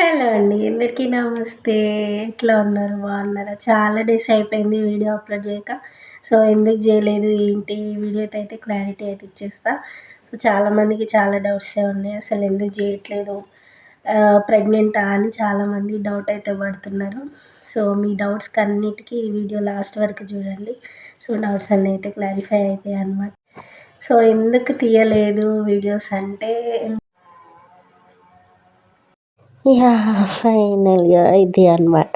Hello అండి అందరికీ నమస్తే. ఎట్లా ఉన్నారు? బాగున్నారా? చాలా డేస్ అయిపోయింది వీడియో అప్లోడ్ చేయక. సో ఎందుకు చేయలేదు? ఏంటి? ఈ వీడియో అయితే క్లారిటీ అయితే ఇచ్చేస్తా. సో చాలామందికి చాలా డౌట్స్ ఉన్నాయి. అసలు ఎందుకు చేయట్లేదు? ప్రెగ్నెంటా అని చాలామంది డౌట్ అయితే పడుతున్నారు. సో మీ డౌట్స్కి అన్నిటికీ ఈ వీడియో లాస్ట్ వరకు చూడండి. సో డౌట్స్ అన్నీ అయితే క్లారిఫై అవుతాయి అనమాట సో ఎందుకు తీయలేదు వీడియోస్ అంటే ఇక ఫైనల్గా ఇది అనమాట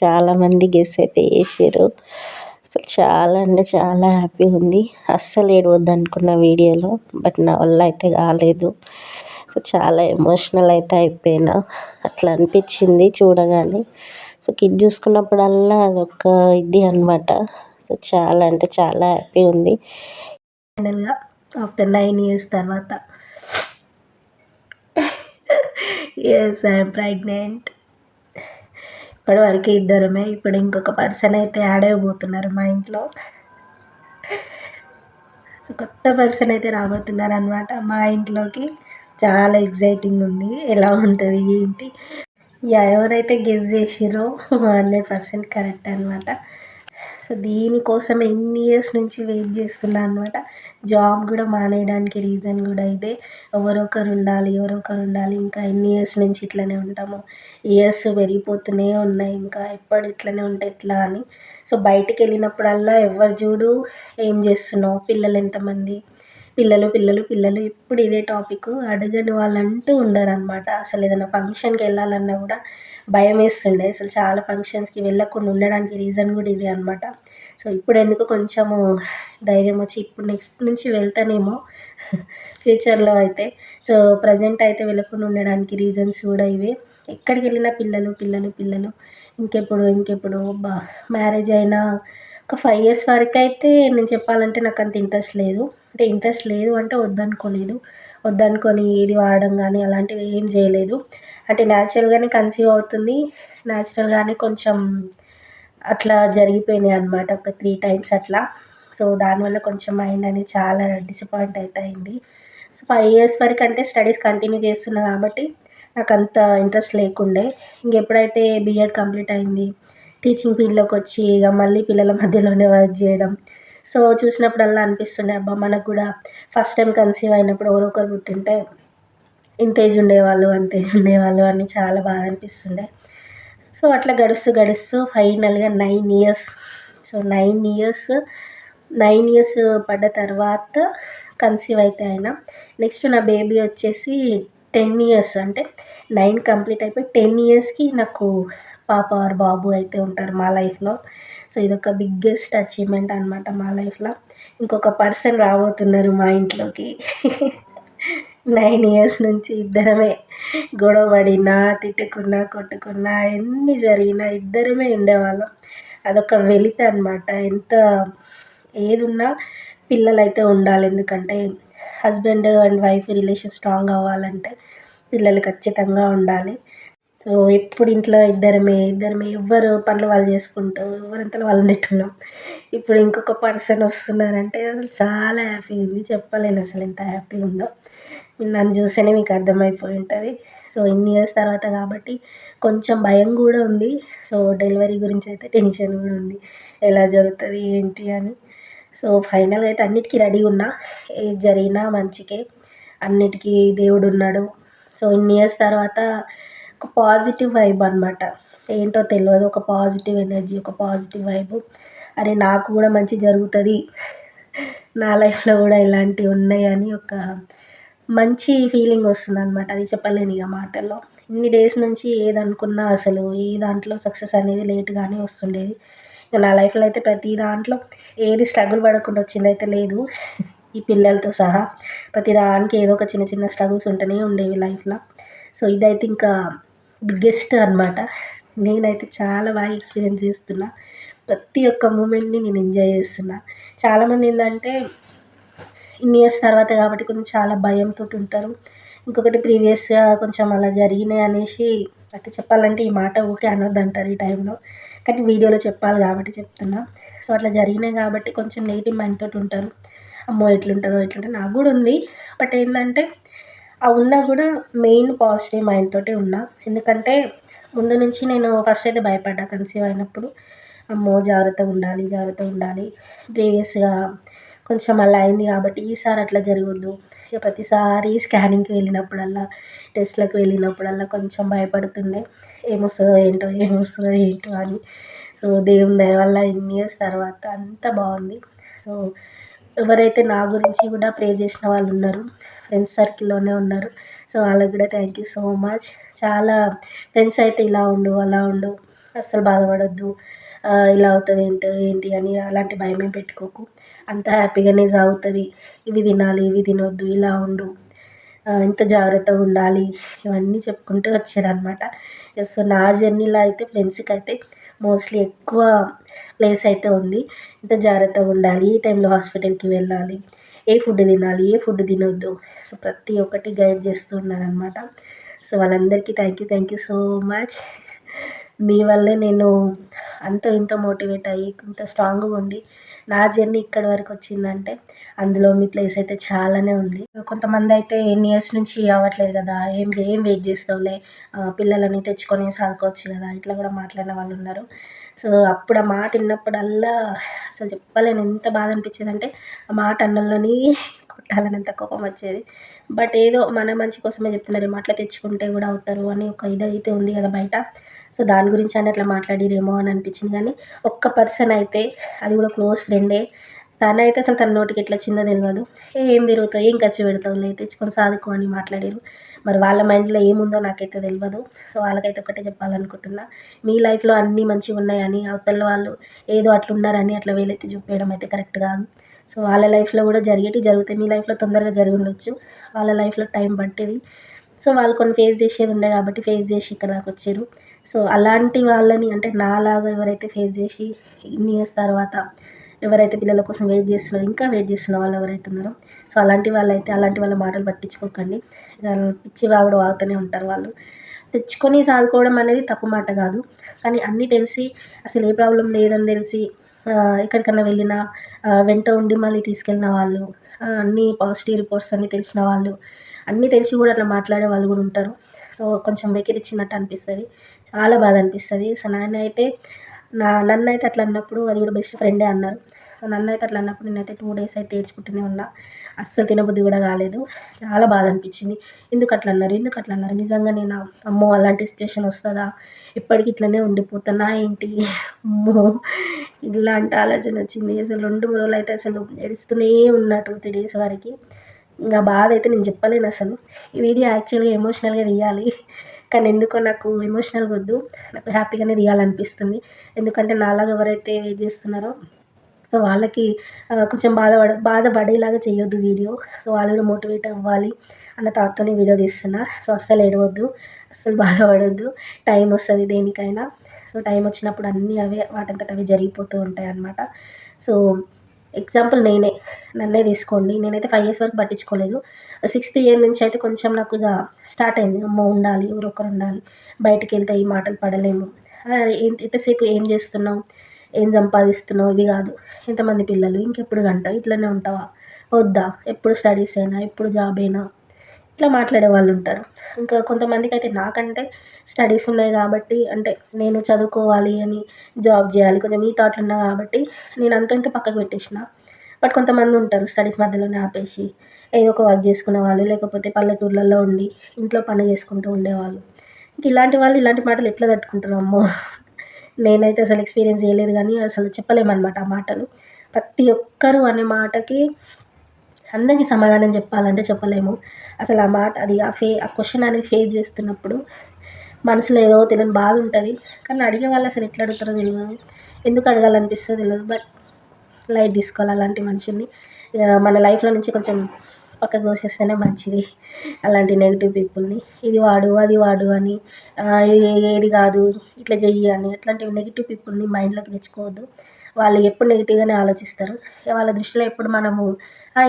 చాలామంది గెస్ అయితే చేసారు అసలు చాలా అంటే చాలా హ్యాపీ ఉంది. అస్సలు ఏడవద్దు అనుకున్న వీడియోలో బట్ నా వల్ల అయితే కాలేదు. సో చాలా ఎమోషనల్ అయితే అయిపోయినా. అట్లా అనిపించింది చూడగానే. సో కిడ్ చూసుకున్నప్పుడల్లా అదొక ఇది అనమాట సో చాలా అంటే చాలా హ్యాపీ ఉంది. ఫైనల్గా ఆఫ్టర్ నైన్ ఇయర్స్ తర్వాత. ఎస్ ఐఎమ్ ప్రెగ్నెంట్ ఇప్పటివరకు ఇద్దరమే ఇప్పుడు ఇంకొక పర్సన్ అయితే యాడ్ అయిపోతున్నారు మా ఇంట్లో. సో కొత్త పర్సన్ అయితే రాబోతున్నారు అనమాట మా ఇంట్లోకి. చాలా ఎగ్జైటింగ్ ఉంది. ఎలా ఉంటుంది ఏంటి? ఎవరైతే గెస్ చేసిరో హండ్రెడ్ పర్సెంట్ కరెక్ట్ అనమాట సో దీనికోసం ఎన్ని ఇయర్స్ నుంచి వెయిట్ చేస్తున్నా అనమాట జాబ్ కూడా మానేయడానికి రీజన్ కూడా ఇదే. ఎవరొకరు ఉండాలి ఎవరొకరు ఉండాలి. ఇంకా ఎన్ని ఇయర్స్ నుంచి ఇట్లనే ఉంటాము. ఇయర్స్ పెరిగిపోతూనే ఉన్నాయి. ఇంకా ఎప్పుడు ఇట్లనే ఉంటే ఎట్లా అని. సో బయటికి వెళ్ళినప్పుడల్లా ఎవరు చూడు ఏం చేస్తున్నావు? పిల్లలు ఎంతమంది? పిల్లలు పిల్లలు పిల్లలు ఎప్పుడు ఇదే టాపిక్ అడగని వాళ్ళంటూ ఉండరు అనమాట అసలు ఏదైనా ఫంక్షన్కి వెళ్ళాలన్నా కూడా భయం వేస్తుండే. అసలు చాలా ఫంక్షన్స్కి వెళ్ళకుండా ఉండడానికి రీజన్ కూడా ఇదే అనమాట సో ఇప్పుడు ఎందుకు కొంచెము ధైర్యం వచ్చి ఇప్పుడు నెక్స్ట్ నుంచి వెళ్తానేమో ఫ్యూచర్లో అయితే. సో ప్రజెంట్ అయితే వెళ్ళకుండా ఉండడానికి రీజన్స్ కూడా ఇవే. ఎక్కడికి వెళ్ళినా పిల్లలు పిల్లలు పిల్లలు. ఇంకెప్పుడు ఇంకెప్పుడు బా మ్యారేజ్ అయినా ఒక ఫైవ్ ఇయర్స్ వరకు అయితే నేను చెప్పాలంటే నాకు అంత ఇంట్రెస్ట్ లేదు. అంటే ఇంట్రెస్ట్ లేదు అంటే వద్దనుకోలేదు. వద్దనుకొని ఏది వాడడం కానీ అలాంటివి ఏం చేయలేదు. అంటే న్యాచురల్గానే కన్సీవ్ అవుతుంది. న్యాచురల్గానే కొంచెం అట్లా జరిగిపోయినాయి అనమాట ఒక త్రీ టైమ్స్ అట్లా. సో దానివల్ల కొంచెం మైండ్ అనేది చాలా డిసప్పాయింట్ అయితే అయింది సో ఫైవ్ ఇయర్స్ వరకు అంటే స్టడీస్ కంటిన్యూ చేస్తున్నా కాబట్టి నాకు అంత ఇంట్రెస్ట్ లేకుండే. ఇంకెప్పుడైతే బీఎడ్ కంప్లీట్ అయింది టీచింగ్ ఫీల్డ్లోకి వచ్చి ఇక మళ్ళీ పిల్లల మధ్యలోనే వర్క్ చేయడం. సో చూసినప్పుడల్లా అనిపిస్తుండే అబ్బా మనకు కూడా ఫస్ట్ టైం కన్సీవ్ అయినప్పుడు ఎవరో ఒకరు పుట్టింటే ఇంత ఏజ్ ఉండేవాళ్ళు అంత ఏజ్ ఉండేవాళ్ళు అని చాలా బాగా అనిపిస్తుండే. సో అట్లా గడుస్తూ గడుస్తూ ఫైనల్గా nine years so nine years nine years పడ్డ తర్వాత కన్సీవ్ అయితే ఆయన నెక్స్ట్ నా బేబీ వచ్చేసి టెన్ ఇయర్స్ అంటే నైన్ కంప్లీట్ అయిపోయి టెన్ ఇయర్స్కి నాకు పాప ఆర్ బాబు అయితే ఉంటారు మా లైఫ్లో. సో ఇదొక బిగ్గెస్ట్ అచీవ్మెంట్ అనమాట మా లైఫ్లో. ఇంకొక పర్సన్ రాబోతున్నారు మా ఇంట్లోకి. నైన్ ఇయర్స్ నుంచి ఇద్దరమే గొడవ పడినా తిట్టుకున్నా కొట్టుకున్నా ఎన్ని జరిగినా ఇద్దరమే ఉండేవాళ్ళం. అదొక వెలిత అనమాట ఎంత ఏదున్నా పిల్లలైతే ఉండాలి. ఎందుకంటే husband and wife relation strong అవ్వాలంటే పిల్లలు ఖచ్చితంగా ఉండాలి. సో ఎప్పుడు ఇంట్లో ఇద్దరమే ఇద్దరమే ఎవ్వరు పనులు వాళ్ళు చేసుకుంటూ ఎవరంతలో వాళ్ళు నెట్టున్నాం ఇప్పుడు ఇంకొక పర్సన్ వస్తున్నారంటే చాలా హ్యాపీ ఉంది. చెప్పలేను అసలు ఎంత హ్యాపీ ఉందో. నన్ను చూస్తేనే మీకు అర్థమైపోయి ఉంటుంది. సో ఇన్ని ఇయర్స్ తర్వాత కాబట్టి కొంచెం భయం కూడా ఉంది. సో డెలివరీ గురించి అయితే టెన్షన్ కూడా ఉంది. ఎలా జరుగుతుంది ఏంటి అని. సో ఫైనల్గా అయితే అన్నిటికీ రెడీ ఉన్నా. ఏది జరిగినా మంచికే. అన్నిటికీ దేవుడు ఉన్నాడు. సో ఇన్ని ఇయర్స్ తర్వాత ఒక పాజిటివ్ వైబ్ అనమాట ఏంటో తెలియదు ఒక పాజిటివ్ ఎనర్జీ ఒక పాజిటివ్ వైబ్. అరే నాకు కూడా మంచి జరుగుతుంది. నా లైఫ్లో కూడా ఇలాంటివి ఉన్నాయని ఒక మంచి ఫీలింగ్ వస్తుంది అనమాట అది చెప్పలేను ఇక మాటల్లో. ఇన్ని డేస్ నుంచి ఏదనుకున్నా అసలు ఏ దాంట్లో సక్సెస్ అనేది లేట్గానే వస్తుండేది. ఇక నా లైఫ్లో అయితే ప్రతి దాంట్లో ఏది స్ట్రగుల్ పడకుండా వచ్చింది అయితే లేదు. ఈ పిల్లలతో సహా. ప్రతి దానికి ఏదో ఒక చిన్న చిన్న స్ట్రగుల్స్ ఉంటూనే ఉండేవి లైఫ్లో. సో ఇదైతే ఇంకా బిగ్గెస్ట్ అనమాట నేనైతే చాలా బాగా ఎక్స్పీరియన్స్ చేస్తున్నా. ప్రతి ఒక్క మూమెంట్ని నేను ఎంజాయ్ చేస్తున్నా. చాలామంది ఏంటంటే ఇన్ని ఇయర్స్ తర్వాత కాబట్టి కొంచెం చాలా భయంతో ఉంటారు. ఇంకొకటి ప్రీవియస్గా కొంచెం అలా జరిగినాయి అనేసి అంటే చెప్పాలంటే ఈ మాట ఊకే అనొద్దు అంటారు ఈ టైంలో కానీ వీడియోలో చెప్పాలి కాబట్టి చెప్తున్నా. సో అట్లా జరిగినాయి కాబట్టి కొంచెం నెగిటివ్ మైండ్ తోటి ఉంటారు. అమ్మో ఎట్లుంటుందో ఎట్లుంటుందో నాకు కూడా ఉంది. బట్ ఏంటంటే ఉన్నా కూడా మెయిన్ పాజిటివ్ మైండ్ తోటే ఉన్నా. ఎందుకంటే ముందు నుంచి నేను ఫస్ట్ అయితే భయపడ్డా కన్సీవ్ అయినప్పుడు. అమ్మో జాగ్రత్తగా ఉండాలి జాగ్రత్తగా ఉండాలి. ప్రీవియస్గా కొంచెం అలా అయింది కాబట్టి ఈసారి అట్లా జరగద్దు. ఇక ప్రతిసారి స్కానింగ్కి వెళ్ళినప్పుడల్లా టెస్ట్లకు వెళ్ళినప్పుడల్లా కొంచెం భయపడుతుండే. ఏమొస్తుందో ఏంటో ఏమొస్తుందో ఏంటో అని. సో దేవుని దయ వల్ల ఇన్ని ఇయర్స్ తర్వాత అంతా బాగుంది. సో ఎవరైతే నా గురించి కూడా ప్రే చేసిన వాళ్ళు ఉన్నారు ఫ్రెండ్స్ సర్కిల్లోనే ఉన్నారు. సో వాళ్ళకి కూడా థ్యాంక్ యూ సో మచ్ చాలా ఫ్రెండ్స్ అయితే ఇలా ఉండు అలా ఉండు. అస్సలు బాధపడద్దు. ఇలా అవుతుంది ఏంటో ఏంటి అని అలాంటి భయమే పెట్టుకోకు. అంత హ్యాపీగానే సాగుతుంది. ఇవి తినాలి ఇవి తినొద్దు ఇలా ఉండు. ఇంత జాగ్రత్తగా ఉండాలి. ఇవన్నీ చెప్పుకుంటూ వచ్చారనమాట సో నా జర్నీలో అయితే ఫ్రెండ్స్కి అయితే మోస్ట్లీ ఎక్కువ ప్లేస్ అయితే ఉంది. ఇంత జాగ్రత్తగా ఉండాలి. ఈ టైంలో హాస్పిటల్కి వెళ్ళాలి. ఏ ఫుడ్ తినాలి? ఏ ఫుడ్ తినొద్దు? సో ప్రతి ఒక్కటి గైడ్ చేస్తున్నారనమాట సో వాళ్ళందరికీ thank you thank you so much. మీ వల్లే నేను అంత ఇంత మోటివేట్ అయ్యి ఇంత స్ట్రాంగ్గా ఉండి నా జర్నీ ఇక్కడ వరకు వచ్చిందంటే అందులో మీ ప్లేస్ అయితే చాలానే ఉంది. కొంతమంది అయితే ఎన్ని ఇయర్స్ నుంచి అవ్వట్లేదు కదా ఏం ఏం వెయిట్ చేస్తావులే పిల్లలని తెచ్చుకొని సాగుకోవచ్చు కదా ఇట్లా కూడా మాట్లాడిన వాళ్ళు ఉన్నారు. సో అప్పుడు ఆ మాట విన్నప్పుడల్లా అసలు చెప్పలేను. ఎంత బాధ అనిపించేదంటే ఆ మాట అన్నంలోని కొట్టాలనంత కోపం వచ్చేది. బట్ ఏదో మన మంచి కోసమే చెప్తున్నారు. అట్లా తెచ్చుకుంటే కూడా అవుతారు అని ఒక ఇది అయితే ఉంది కదా బయట. సో దాని గురించి అని అట్లా మాట్లాడిరేమో అని అనిపించింది. కానీ ఒక్క పర్సన్ అయితే అది కూడా క్లోజ్ ఫ్రెండే అయితే అసలు తన నోటికి ఎట్లా వచ్చిందో తెలియదు ఏం తిరుగుతావు? ఏం ఖర్చు పెడతావు లేదు తెచ్చుకొని సాదుకో అని మాట్లాడారు. మరి వాళ్ళ మైండ్లో ఏముందో నాకైతే తెలియదు సో వాళ్ళకైతే ఒకటే చెప్పాలనుకుంటున్నా. మీ లైఫ్లో అన్నీ మంచిగా ఉన్నాయని అవతల వాళ్ళు ఏదో అట్లున్నారని అట్లా వేలెత్తి చూపించడం అయితే కరెక్ట్ కాదు. సో వాళ్ళ లైఫ్లో కూడా జరిగేటి జరుగుతాయి. మీ లైఫ్లో తొందరగా జరిగి ఉండొచ్చు వాళ్ళ లైఫ్లో టైం పట్టేది. సో వాళ్ళు కొన్ని ఫేస్ చేసేది ఉండే కాబట్టి ఫేస్ చేసి ఇక్కడ దాకా వచ్చారు. సో అలాంటి వాళ్ళని అంటే నాలాగా ఎవరైతే ఫేస్ చేసి ఇన్ని ఇయర్స్ తర్వాత ఎవరైతే పిల్లల కోసం వెయిట్ చేస్తున్నారో ఇంకా వెయిట్ చేస్తున్న వాళ్ళు ఎవరైతే ఉన్నారో సో అలాంటి వాళ్ళైతే అలాంటి వాళ్ళ మాటలు పట్టించుకోకండి. పిచ్చి వాగుడు వాగుతూనే ఉంటారు వాళ్ళు. తెచ్చుకొని సాదుకోవడం అనేది తప్పు మాట కాదు. కానీ అన్నీ తెలిసి అసలు ఏ ప్రాబ్లం లేదని తెలిసి ఎక్కడికన్నా వెళ్ళినా వెంట ఉండి మళ్ళీ తీసుకెళ్ళిన వాళ్ళు అన్నీ పాజిటివ్ రిపోర్ట్స్ అన్నీ తెలిసిన వాళ్ళు అన్నీ తెలిసి కూడా అట్లా మాట్లాడే వాళ్ళు కూడా ఉంటారు. సో కొంచెం వెకిరిచ్చినట్టు అనిపిస్తుంది. చాలా బాధ అనిపిస్తుంది. సో నాన్న అయితే నా నన్ను అయితే అట్లా అన్నప్పుడు అది కూడా బెస్ట్ ఫ్రెండే అన్నారు. సో నన్ను అయితే అట్లా అన్నప్పుడు నేనైతే టూ డేస్ అయితే ఏడ్చుకుంటూనే ఉన్నా. అస్సలు తినబుద్ధి కూడా కాలేదు. చాలా బాధ అనిపించింది. ఎందుకు అట్లా అన్నారు? ఎందుకు అట్లా అన్నారు? నిజంగా నేను అమ్మో అలాంటి సిచ్యువేషన్ వస్తుందా? ఎప్పటికి ఇట్లనే ఉండిపోతున్నా ఏంటి? అమ్మో! ఇలాంటి ఆలోచన వచ్చింది. అసలు రెండు మూడు రోజులు అయితే అసలు ఏడుస్తూనే ఉన్నా టూ త్రీ డేస్ వరకు. ఇంకా బాధ అయితే నేను చెప్పలేను అసలు. ఈ వీడియో యాక్చువల్గా ఎమోషనల్గా తీయాలి. కానీ ఎందుకో నాకు ఎమోషనల్ వద్దు. నాకు హ్యాపీగానే తీయాలనిపిస్తుంది. ఎందుకంటే నాలాగా ఎవరైతే వెయిట్ చేస్తున్నారో సో వాళ్ళకి కొంచెం బాధపడ బాధపడేలాగా చేయొద్దు వీడియో. సో వాళ్ళు కూడా మోటివేట్ అవ్వాలి అన్న థాట్తోనే వీడియో తీస్తున్నా. సో అస్సలు ఏడవద్దు అస్సలు బాధపడొద్దు. టైం వస్తుంది దేనికైనా. సో టైం వచ్చినప్పుడు అన్నీ అవే వాటంతట అవి జరిగిపోతూ ఉంటాయి అన్నమాట. సో ఎగ్జాంపుల్ నేనే నన్నే తీసుకోండి. నేనైతే ఫైవ్ ఇయర్స్ వరకు పట్టించుకోలేదు. సిక్స్త్ ఇయర్ నుంచి అయితే కొంచెం నాకు ఇక స్టార్ట్ అయింది. అమ్మో ఉండాలి ఎవరొకరు ఉండాలి. బయటికి వెళ్తే ఈ మాటలు పడలేము. ఎంతసేపు ఏం చేస్తున్నావు? ఏం సంపాదిస్తున్నావు? ఇవి కాదు. ఎంతమంది పిల్లలు ఇంకెప్పుడు గంట? ఇట్లనే ఉంటావా? వద్దా? ఎప్పుడు స్టడీస్ అయినా ఎప్పుడు జాబ్ అయినా? ఇట్లా మాట్లాడే వాళ్ళు ఉంటారు. ఇంకా కొంతమందికి అయితే నాకంటే స్టడీస్ ఉన్నాయి కాబట్టి అంటే నేను చదువుకోవాలి అని జాబ్ చేయాలి. కొంచెం ఈ థాట్లు ఉన్నా కాబట్టి నేను అంత ఇంత పక్కకు పెట్టేసిన. బట్ కొంతమంది ఉంటారు స్టడీస్ మధ్యలోనే ఆపేసి ఏదో ఒక వర్క్ చేసుకునే వాళ్ళు లేకపోతే పల్లెటూర్లలో ఉండి ఇంట్లో పని చేసుకుంటూ ఉండేవాళ్ళు. ఇంక ఇలాంటి వాళ్ళు ఇలాంటి మాటలు ఎట్లా తట్టుకుంటారు? అమ్మో! నేనైతే అసలు ఎక్స్పీరియన్స్ చేయలేదు కానీ అసలు చెప్పలేమన్నమాట ఆ మాటలు. ప్రతి ఒక్కరు అనే మాటకి అందరికీ సమాధానం చెప్పాలంటే చెప్పలేము. అసలు ఆ మాట అది ఆ ఫే ఆ క్వశ్చన్ అనేది ఫేస్ చేస్తున్నప్పుడు మనసులో ఏదో తెలియని బాధ ఉంటుంది. కానీ అడిగే వాళ్ళు అసలు ఎట్లా అడుగుతారో తెలియదు. ఎందుకు అడగాలనిపిస్తుందో తెలియదు. బట్ లైట్ తీసుకోవాలి అలాంటి మనుషుల్ని. మన లైఫ్లో నుంచి కొంచెం పక్కకు తోసేస్తేనే మంచిది. అలాంటి నెగిటివ్ పీపుల్ని ఇది వాడు అది వాడు అని. ఏది కాదు. ఇట్లా చెయ్యి అని. అట్లాంటి నెగిటివ్ పీపుల్ని మైండ్లోకి తెచ్చుకోవద్దు. వాళ్ళు ఎప్పుడు నెగిటివ్గానే ఆలోచిస్తారు. వాళ్ళ దృష్టిలో ఎప్పుడు మనము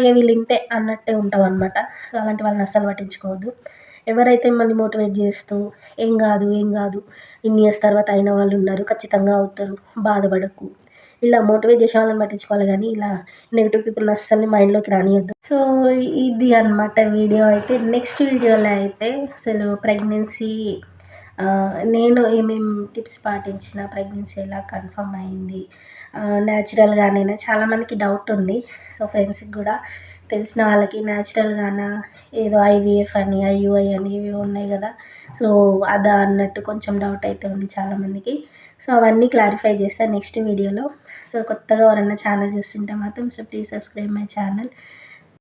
ఏ వీళ్ళు ఇంతే అన్నట్టే ఉంటాం అనమాట అలాంటి వాళ్ళని అస్సలు పట్టించుకోవద్దు. ఎవరైతే మిమ్మల్ని మోటివేట్ చేస్తూ ఏం కాదు ఏం కాదు. ఇన్ని ఇయర్స్ తర్వాత అయిన వాళ్ళు ఉన్నారు. ఖచ్చితంగా అవుతారు. బాధపడకు. ఇలా మోటివేట్ చేసే వాళ్ళని పట్టించుకోవాలి కానీ ఇలా నెగిటివ్ పీపుల్ అస్సలు మైండ్లోకి రానియద్దు. సో ఇది అనమాట వీడియో అయితే. నెక్స్ట్ వీడియోలో అయితే అసలు ప్రెగ్నెన్సీ నేను ఏమేమి టిప్స్ పాటించిన ప్రెగ్నెన్సీ ఎలా కన్ఫర్మ్ అయింది న్యాచురల్గానైనా చాలామందికి డౌట్ ఉంది. సో ఫ్రెండ్స్కి కూడా తెలిసిన వాళ్ళకి న్యాచురల్గానా ఏదో ఐవీఎఫ్ అని ఐయుఐ అని ఇవి ఉన్నాయి కదా. సో అదా అన్నట్టు కొంచెం డౌట్ అయితే ఉంది చాలామందికి. సో అవన్నీ క్లారిఫై చేస్తాను నెక్స్ట్ వీడియోలో. సో కొత్తగా ఎవరైనా ఛానల్ చూస్తుంటే మాత్రం so please subscribe my channel.